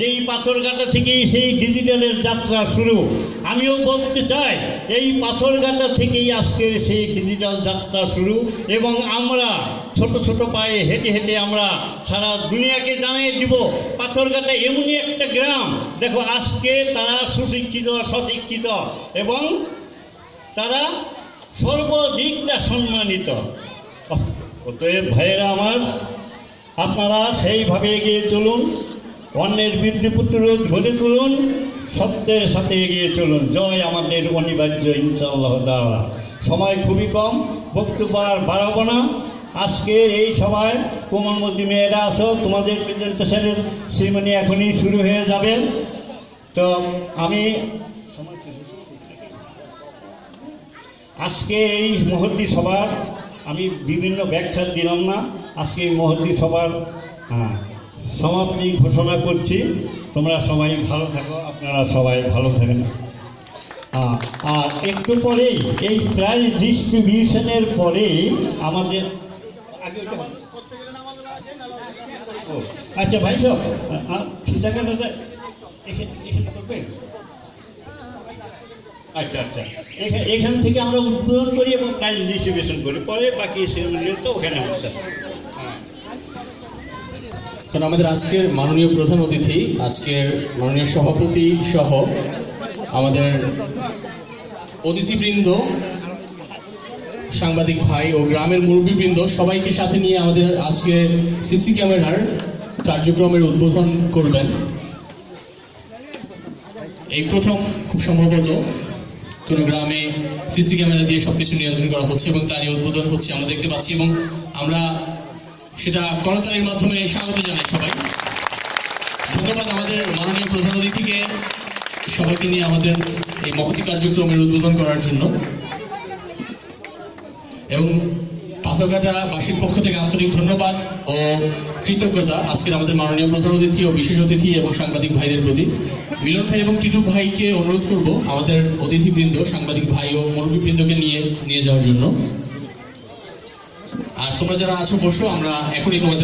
যেই পাথরঘাটা থেকেই সেই ডিজিটালের যাত্রা শুরু। আমিও বলতে চাই, এই পাথরঘাটা থেকেই আজকের সেই ডিজিটাল যাত্রা শুরু এবং আমরা ছোট ছোট পায়ে হেঁটে হেঁটে আমরা সারা দুনিয়াকে জানিয়ে দিব, পাথরঘাটা এমনই একটা গ্রাম। দেখো, আজকে তারা সুশিক্ষিত সশিক্ষিত এবং তারা সর্বদিকটা সম্মানিত। অতএব ভাইয়েরা আমার, আপনারা সেইভাবে এগিয়ে চলুন। অন্যের বিরুদ্ধে প্রতিরোধ গড়ে তুলুন সত্যের সাথে এগিয়ে চলুন। জয় আমাদের অনিবার্য ইনশাআল্লাহ তাআলা। সময় খুবই কম বক্তব্য আর বাড়াবো না। আজকে এই সময় কোমলমতি মেয়েরা আসো তোমাদের প্রেজেন্টেশনের সেরিমনি এখনই শুরু হয়ে যাবে। তো আমি আজকে এই মহদ্দি সভার আমি বিভিন্ন ব্যাখ্যা দিলাম না। আজকে এই মহদ্দি সভার হ্যাঁ, সমাপ্তি ঘোষণা করছি। তোমরা সবাই ভালো থাকো, আপনারা সবাই ভালো থাকেন। আর একটু পরেই, এই প্রাইজ ডিস্ট্রিবিউশনের পরেই আমাদের আচ্ছা ভাই সব এখানে আচ্ছা আচ্ছা। এখা- এখান থেকে আমরা উদ্বোধন করি এবং প্রাইজ ডিস্ট্রিবিউশন করি। পরে বাকি সেগুলো তো ওখানে হ্যাঁ কারণ আমাদের আজকের মাননীয় প্রধান অতিথি, আজকের মাননীয় সভাপতি সহ আমাদের অতিথিবৃন্দ, সাংবাদিক ভাই ও গ্রামের মুরব্বীবৃন্দ, সবাইকে সাথে নিয়ে আমাদের আজকে সিসি ক্যামেরার কার্যক্রমের উদ্বোধন করবেন। এই প্রথম খুব সম্ভবত কোনো গ্রামে সিসি ক্যামেরা দিয়ে সবকিছু নিয়ন্ত্রণ করা হচ্ছে এবং তারই উদ্বোধন হচ্ছে, আমরা দেখতে পাচ্ছি এবং আমরা সেটা করতালির মাধ্যমে স্বাগত জানাই সবাই। ধন্যবাদ আমাদের মাননীয় প্রধান অতিথিকে, সবাইকে নিয়ে আমাদের এই মহতি কার্যক্রমের উদ্বোধন করার জন্য। এবং পাথরঘাটা বাসীর পক্ষ থেকে আন্তরিক ধন্যবাদ ও কৃতজ্ঞতা আজকের আমাদের মাননীয় প্রধান অতিথি ও বিশেষ অতিথি এবং সাংবাদিক ভাইদের প্রতি। মিলন ভাই এবং টিটু ভাইকে অনুরোধ করব আমাদের অতিথিবৃন্দ, সাংবাদিক ভাই ও মুরব্বীবৃন্দকে নিয়ে নিয়ে যাওয়ার জন্য। আর তোমরা যারা আছো বসো আমরা এখনই তোমাদের